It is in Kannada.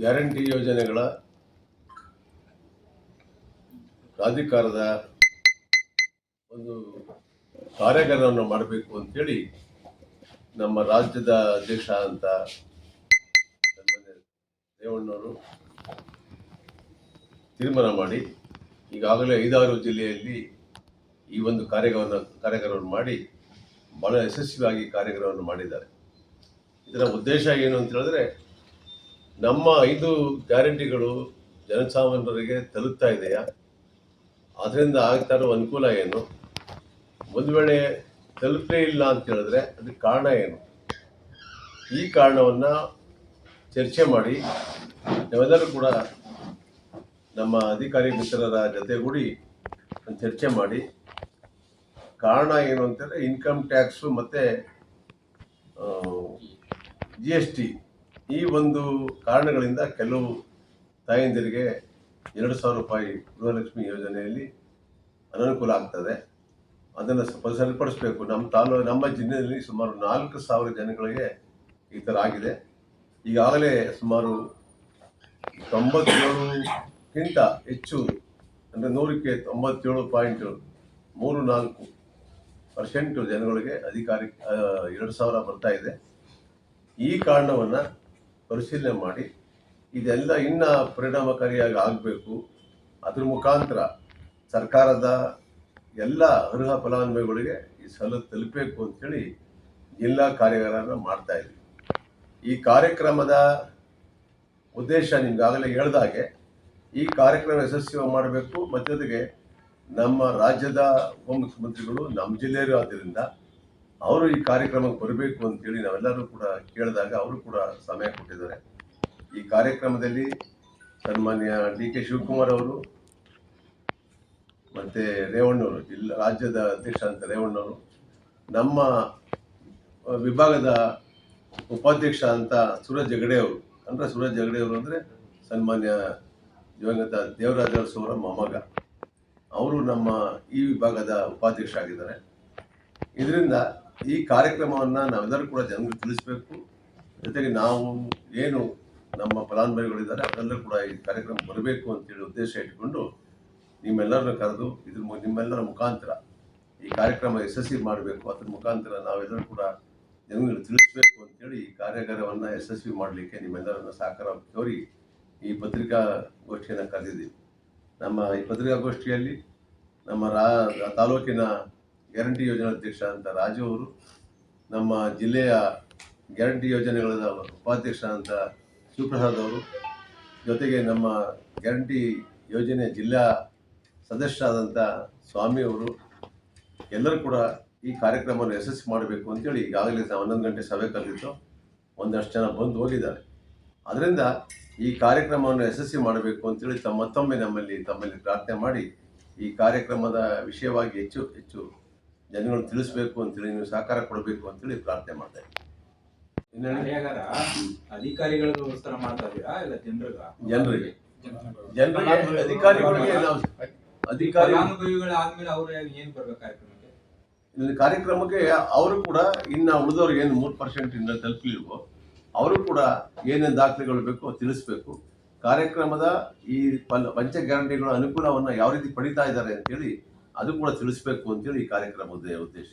ಗ್ಯಾರಂಟಿ ಯೋಜನೆಗಳ ಪ್ರಾಧಿಕಾರದ ಒಂದು ಕಾರ್ಯಾಗಾರವನ್ನು ಮಾಡಬೇಕು ಅಂತೇಳಿ ನಮ್ಮ ರಾಜ್ಯದ ಅಧ್ಯಕ್ಷ ಅಂತ ರೇವಣ್ಣವರು ತೀರ್ಮಾನ ಮಾಡಿ ಈಗಾಗಲೇ ಐದಾರು ಜಿಲ್ಲೆಯಲ್ಲಿ ಈ ಒಂದು ಕಾರ್ಯಗಾರವನ್ನು ಕಾರ್ಯಾಗಾರವನ್ನು ಮಾಡಿ ಬಹಳ ಯಶಸ್ವಿಯಾಗಿ ಕಾರ್ಯಕ್ರಮವನ್ನು ಮಾಡಿದ್ದಾರೆ. ಇದರ ಉದ್ದೇಶ ಏನು ಅಂತ ಹೇಳಿದ್ರೆ ನಮ್ಮ ಐದು ಗ್ಯಾರಂಟಿಗಳು ಜನಸಾಮಾನ್ಯರಿಗೆ ತಲುಪ್ತಾ ಇದೆಯಾ? ಅದರಿಂದ ಆಗ್ತಾ ಇರೋ ಅನುಕೂಲ ಏನು? ಒಂದು ವೇಳೆ ತಲುಪಲೇ ಇಲ್ಲ ಅಂತ ಹೇಳಿದ್ರೆ ಅದಕ್ಕೆ ಕಾರಣ ಏನು? ಈ ಕಾರಣವನ್ನು ಚರ್ಚೆ ಮಾಡಿ ನಾವೆಲ್ಲರೂ ಕೂಡ ನಮ್ಮ ಅಧಿಕಾರಿ ಮಿತ್ರರ ಜೊತೆಗೂಡಿ ಚರ್ಚೆ ಮಾಡಿ ಕಾರಣ ಏನು ಅಂತಂದರೆ ಇನ್ಕಮ್ ಟ್ಯಾಕ್ಸು ಮತ್ತು ಜಿ ಎಸ್ ಟಿ ಈ ಒಂದು ಕಾರಣಗಳಿಂದ ಕೆಲವು ತಾಯಂದಿರಿಗೆ ಎರಡು ಸಾವಿರ ರೂಪಾಯಿ ಗೃಹಲಕ್ಷ್ಮಿ ಯೋಜನೆಯಲ್ಲಿ ಅನನುಕೂಲ ಆಗ್ತದೆ. ಅದನ್ನು ಸ್ವಲ್ಪ ಸರಿಪಡಿಸಬೇಕು. ನಮ್ಮ ತಾಲೂ, ನಮ್ಮ ಜಿಲ್ಲೆಯಲ್ಲಿ ಸುಮಾರು ನಾಲ್ಕು ಸಾವಿರ ಜನಗಳಿಗೆ ಈ ಥರ ಆಗಿದೆ. ಈಗಾಗಲೇ ಸುಮಾರು ತೊಂಬತ್ತೇಳುಕ್ಕಿಂತ ಹೆಚ್ಚು, ಅಂದರೆ ನೂರಕ್ಕೆ ತೊಂಬತ್ತೇಳು ಪಾಯಿಂಟ್ ಮೂರು ನಾಲ್ಕು ಪರ್ಸೆಂಟು ಜನಗಳಿಗೆ ಅಧಿಕಾರಿ ಎರಡು ಸಾವಿರ ಬರ್ತಾ ಇದೆ. ಈ ಕಾರಣವನ್ನು ಪರಿಶೀಲನೆ ಮಾಡಿ ಇದೆಲ್ಲ ಇನ್ನ ಪರಿಣಾಮಕಾರಿಯಾಗಿ ಆಗಬೇಕು. ಅದ್ರ ಮುಖಾಂತರ ಸರ್ಕಾರದ ಎಲ್ಲ ಅರ್ಹ ಫಲಾನುಭವಿಗಳಿಗೆ ಈ ಸಲ ತಲುಪಬೇಕು ಅಂತೇಳಿ ಜಿಲ್ಲಾ ಕಾರ್ಯಾಗಾರನ ಮಾಡ್ತಾ ಇದ್ವಿ. ಈ ಕಾರ್ಯಕ್ರಮದ ಉದ್ದೇಶ ನಿಮ್ಗಾಗಲೇ ಹೇಳ್ದಾಗೆ ಈ ಕಾರ್ಯಕ್ರಮ ಯಶಸ್ವಿ ಮಾಡಬೇಕು. ಮತ್ತು ನಮ್ಮ ರಾಜ್ಯದ ಉಪಮುಖ್ಯಮಂತ್ರಿಗಳು ನಮ್ಮ ಜಿಲ್ಲೆಯರು ಆದ್ದರಿಂದ ಅವರು ಈ ಕಾರ್ಯಕ್ರಮಕ್ಕೆ ಬರಬೇಕು ಅಂತೇಳಿ ನಾವೆಲ್ಲರೂ ಕೂಡ ಕೇಳಿದಾಗ ಅವರು ಕೂಡ ಸಮಯ ಕೊಟ್ಟಿದ್ದಾರೆ. ಈ ಕಾರ್ಯಕ್ರಮದಲ್ಲಿ ಸನ್ಮಾನ್ಯ ಡಿ ಕೆ ಶಿವಕುಮಾರ್ ಅವರು ಮತ್ತು ರೇವಣ್ಣವರು, ಜಿಲ್ಲಾ ರಾಜ್ಯದ ಅಧ್ಯಕ್ಷ ಅಂತ ರೇವಣ್ಣವರು, ನಮ್ಮ ವಿಭಾಗದ ಉಪಾಧ್ಯಕ್ಷ ಅಂತ ಸೂರಜ್ ಜಗಡೆ ಅವರು. ಅಂದರೆ ಸೂರಜ್ ಜಗಡೆ ಅವರು ಅಂದರೆ ಸನ್ಮಾನ್ಯ ದಿವಂಗತ ದೇವರಾಜ ಅವರ ಮೊಮ್ಮಗ. ಅವರು ನಮ್ಮ ಈ ವಿಭಾಗದ ಉಪಾಧ್ಯಕ್ಷ ಆಗಿದ್ದಾರೆ. ಇದರಿಂದ ಈ ಕಾರ್ಯಕ್ರಮವನ್ನು ನಾವೆಲ್ಲರೂ ಕೂಡ ಜನರಿಗೆ ತಿಳಿಸಬೇಕು. ಜೊತೆಗೆ ನಾವು ಏನು ನಮ್ಮ ಫಲಾನುಭವಿಗಳಿದ್ದಾರೆ, ಅವರೆಲ್ಲರೂ ಕೂಡ ಈ ಕಾರ್ಯಕ್ರಮ ಬರಬೇಕು ಅಂತೇಳಿ ಉದ್ದೇಶ ಇಟ್ಟುಕೊಂಡು ನಿಮ್ಮೆಲ್ಲರನ್ನ ಕರೆದು ಇದ್ರ ನಿಮ್ಮೆಲ್ಲರ ಮುಖಾಂತರ ಈ ಕಾರ್ಯಕ್ರಮ ಯಶಸ್ವಿ ಮಾಡಬೇಕು. ಅದ್ರ ಮುಖಾಂತರ ನಾವೆಲ್ಲರೂ ಕೂಡ ಜನಗಳಿಗೆ ತಿಳಿಸಬೇಕು ಅಂತೇಳಿ ಈ ಕಾರ್ಯಾಗಾರವನ್ನು ಯಶಸ್ವಿ ಮಾಡಲಿಕ್ಕೆ ನಿಮ್ಮೆಲ್ಲರನ್ನ ಸಹಕಾರ ಕೋರಿ ಈ ಪತ್ರಿಕಾಗೋಷ್ಠಿಯನ್ನು ಕರೆದಿದ್ದೀವಿ. ನಮ್ಮ ಈ ಪತ್ರಿಕಾಗೋಷ್ಠಿಯಲ್ಲಿ ನಮ್ಮ ರಾ, ತಾಲೂಕಿನ ಗ್ಯಾರಂಟಿ ಯೋಜನೆ ಅಧ್ಯಕ್ಷ ಅಂತ ರಾಜು ಅವರು, ನಮ್ಮ ಜಿಲ್ಲೆಯ ಗ್ಯಾರಂಟಿ ಯೋಜನೆಗಳ ಉಪಾಧ್ಯಕ್ಷ ಅಂತ ಶಿವಪ್ರಸಾದ್ ಅವರು, ಜೊತೆಗೆ ನಮ್ಮ ಗ್ಯಾರಂಟಿ ಯೋಜನೆ ಜಿಲ್ಲಾ ಸದಸ್ಯರಾದಂಥ ಸ್ವಾಮಿಯವರು ಎಲ್ಲರೂ ಕೂಡ ಈ ಕಾರ್ಯಕ್ರಮವನ್ನು ಯಶಸ್ವಿ ಮಾಡಬೇಕು ಅಂತೇಳಿ ಈಗಾಗಲೇ ಹನ್ನೊಂದು ಗಂಟೆ ಸಭೆ ಕರೆದಿತ್ತು. ಒಂದಷ್ಟು ಜನ ಬಂದು ಹೋಗಿದ್ದಾರೆ. ಅದರಿಂದ ಈ ಕಾರ್ಯಕ್ರಮವನ್ನು ಯಶಸ್ವಿ ಮಾಡಬೇಕು ಅಂತೇಳಿ ತಮ್ಮ ತಮ್ಮೆ ನಮ್ಮಲ್ಲಿ ತಮ್ಮಲ್ಲಿ ಪ್ರಾರ್ಥನೆ ಮಾಡಿ ಈ ಕಾರ್ಯಕ್ರಮದ ವಿಷಯವಾಗಿ ಹೆಚ್ಚು ಹೆಚ್ಚು ಜನಗಳು ತಿಳಿಸ್ಬೇಕು ಅಂತೇಳಿ ನೀವು ಸಹಕಾರ ಕೊಡಬೇಕು ಅಂತೇಳಿ ಪ್ರಾರ್ಥನೆ ಮಾಡ್ತಾ ಅಧಿಕಾರಿಗಳಿಗೋಸ್ಕರ ಮಾಡ್ತಾ ಇಲ್ಲ ಜನರಿಗ? ಜನರಿಗೆ. ಜನರಿಗೆ ಅಧಿಕಾರಿಗಳಿಗೆ ನಾವು ಅಧಿಕಾರಿ ಅವ್ರು ಏನು ಬರ್ಬೇಕು ಕಾರ್ಯಕ್ರಮಕ್ಕೆ? ಇಲ್ಲಿ ಕಾರ್ಯಕ್ರಮಕ್ಕೆ ಅವರು ಕೂಡ ಇನ್ನ ಉಳಿದವ್ರಿಗೆ ಏನು ಮೂರು ಪರ್ಸೆಂಟ್ ಇಂದ ತಲುಪಲಿಲ್ವೋ ಅವರು ಕೂಡ ಏನೇನು ದಾಖಲೆಗಳು ಬೇಕೋ ತಿಳಿಸ್ಬೇಕು. ಕಾರ್ಯಕ್ರಮದ ಈ ಪಂಚ ಗ್ಯಾರಂಟಿಗಳ ಅನುಕೂಲವನ್ನು ಯಾವ ರೀತಿ ಪಡಿತಾ ಇದ್ದಾರೆ ಅಂತೇಳಿ ಅದು ಕೂಡ ತಿಳಿಸ್ಬೇಕು ಅಂತೇಳಿ ಈ ಕಾರ್ಯಕ್ರಮದ ಉದ್ದೇಶ?